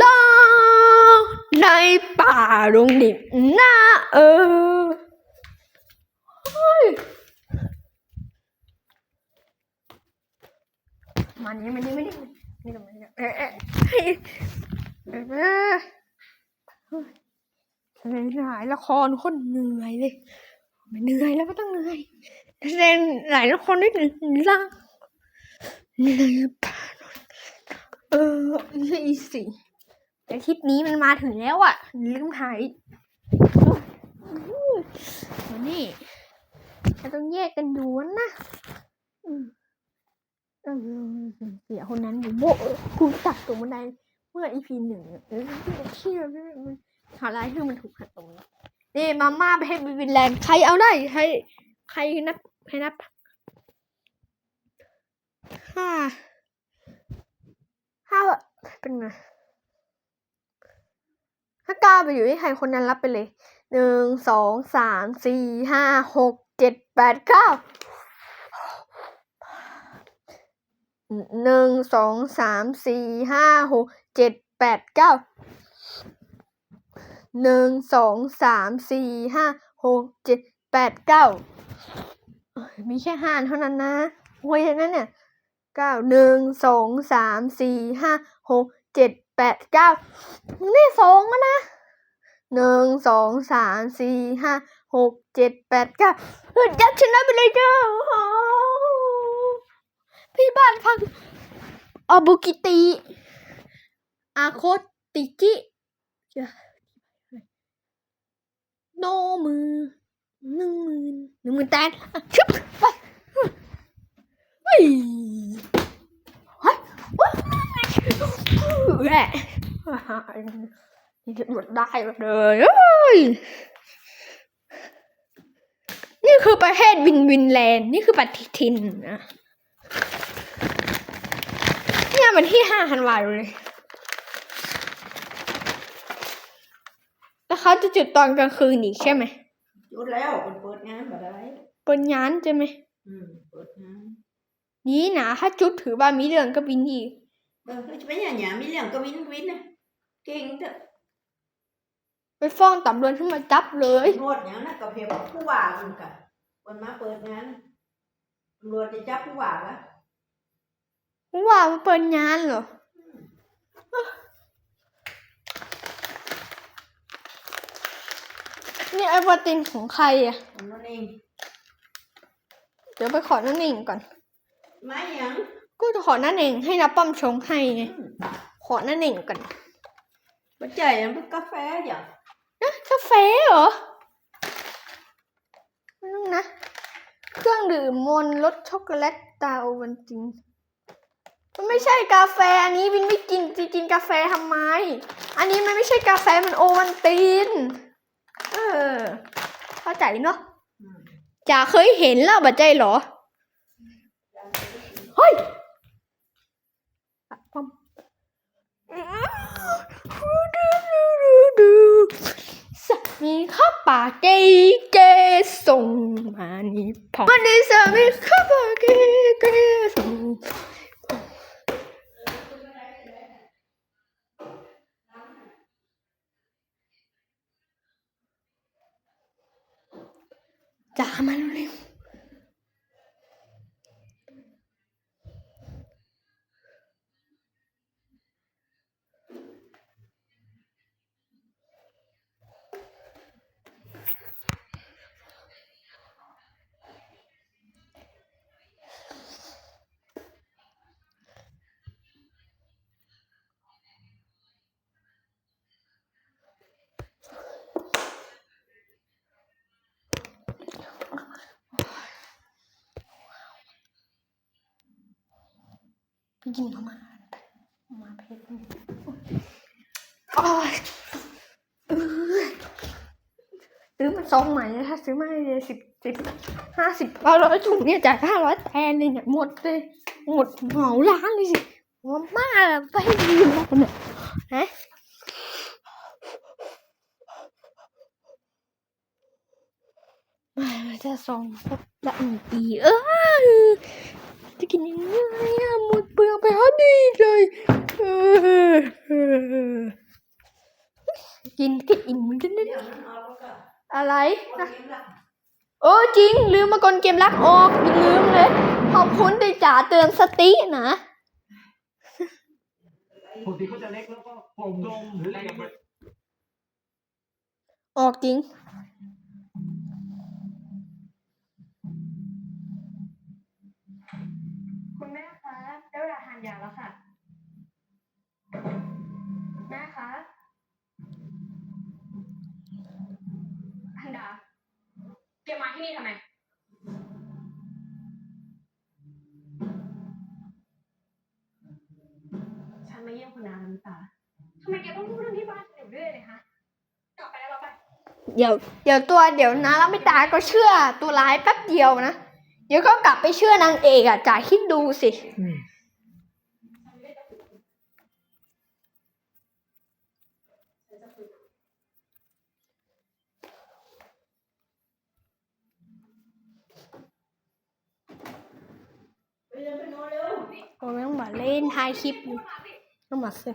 ลาในป่าดงดิบหน้าเออเฮ้ยมานี่มานี่มานี่นี่ตรงนี้เอ๊ะเอ๊ะเฮ้ยเอ๊ะเอ๊ะเฮ้ยแสดงหลายละครคนเหนื่อยเลยเหนื่อยแล้วก็ต้องเหนื่อยแสดงหลายละครด้วยหนึ่งล่างในป่าเออนี่สิ แต่คลิปนี้มันมาถึงแล้วอะลืมถ่ายนี่เราต้องแยกกันดูนะเสียคนนั้นอยู่โบะคุณตัดตรงบันไดเมื่ออีพีหนึ่งเออเชื่อมันข่าวร้ายคือมันถูกขัดตรงนี้นี่มาม่าไปให้บิวินแลนด์ใครเอาได้ใครใครนับใครนับห้าห้าเป็นไง ถ้าก้าไปอยู่ที่ใครคนนั้นรับไปเลยหนึ่งสองสามสี่ห้าหกเจ็ดแปดเก้าหนึ่งสองสามสี่ห้าหกเจ็ดแปดเก้าหนึ่งสองสามสี่ห้าหกเจ็ดแปดเก้ามีแค่ห้าเท่านั้นนะโอ้ยนั่นเนี่ยเก้าหนึ่งสองสามสี่ห้าหกเจ็ด แปดเก้านี่สองแล้วนะหนึ่งสองสามสี่ห้าหกเจ็ดแปดเก้าเฮ้ยยัดชนะไปเลยจ้าโหพี่บ้านพังอาบุกิติ อาโคติจิโนมือหนึ่งหมื่นหนึ่งหมื่นแตนชึบไปเฮ้ยเฮ้ยว้าว แหละนี่จะหมดได้เลยเอ้ยนี่คือประเทศวินวินแลนด์ นี่คือปฏิทินนะเนี่ยมันที่ห้าธันวาคมเลย แล้วเขาจะจุดตอนกลางคืนอีกใช่ไหมจุดแล้วเป็นเปิดงานบ่ได้เปิดงานใช่ไหมอืมเปิดงานนี่นะถ้าจุดถือว่ามีเรื่องก็บินอีก เออจะไปอย่างหยังมีเรื่องก็วินวินนะเก่งเด้อไปฟ้องตำรวจขึ้นมาจับเลยตำรวจหยังนะก็เพียงผู้ว่ามันกะวันมาเปิดงานตำรวจจะจับผู้ว่าวะว่ามันเปิดงานเหรอ นี่ไอ้วาตินของใครอะของนั่นเองเดี๋ยวไปขอนั่นเองก่อนมาหยังก็จะ ขอหนั่นเองให้นับป้อมชงให้ไงขอหนั่นเองก่อนบ่ใจมันเป็นกาแฟอย่างนะกาแฟเหรอไม่ต้องนะ เครื่องดื่มมนรสช็อกโกแลตตาโอวันตินมันไม่ใช่กาแฟอันนี้วินไม่กินจะกินกาแฟทำไม อันนี้มันไม่ใช่กาแฟมันโอวันตินเออเข้าใจเนาะอืมจ๋าเคยเห็นแล้วบัดใจเหรอเฮ้ยปักป้อมสามีข้า ป่าเกเกส่งมานี่พอวันนี้สามีข้าปาเกเกส่งจ้ามาเร็ว ๆกินเข้ามามาเพชรโอ้ยเออซื้อมาซองใหม่นะถ้าซื้อมาเลยสิบสิบห้าสิบเอาร้อยถุงเนี่ยจ่ายห้าร้อยแทนเลยเนี่ยหมดเลยหมดเหมาร้านเลยสิว่ามาไปให้ดีนเนี่ยฮะมาจะส่งพบละหนึ่งปีเออจะกินยังไงอะหมดเปลืองไปฮอดีเลยเออ กินก็อิ่มเหมือนกันนะ เดี๋ยวมันออกแล้วก็ อะไร คน นะ เกมละ โอ้จริง ลืมมากลเกมรักออกลืมเลย ขอบคุณที่จ๋าเตือนสตินะปกติเขาจะเล็กแล้วก็ผมตรงหรืออะไรแบบออกจริง แกมาที่นี่ทำไม ฉันมาเยี่ยมคุณนาน้ำตาทำไมแกต้องพูดเรื่องที่บ้านฉันอยู่เรื่อยเลยฮะกลับไปแล้วเราไปเดี๋ยวเดี๋ยวตัวเดี๋ยวนะแล้วไม่ตาก็เชื่อตัวร้ายแป๊บเดียวนะ เดี๋ยวก็กลับไปเชื่อนางเอกอะจ๋าคิดดูสิไปเรียนไปโน่นเร็วโอ้ยต้องม เล่นท้ายคลิปอยู่ต้องมาสิ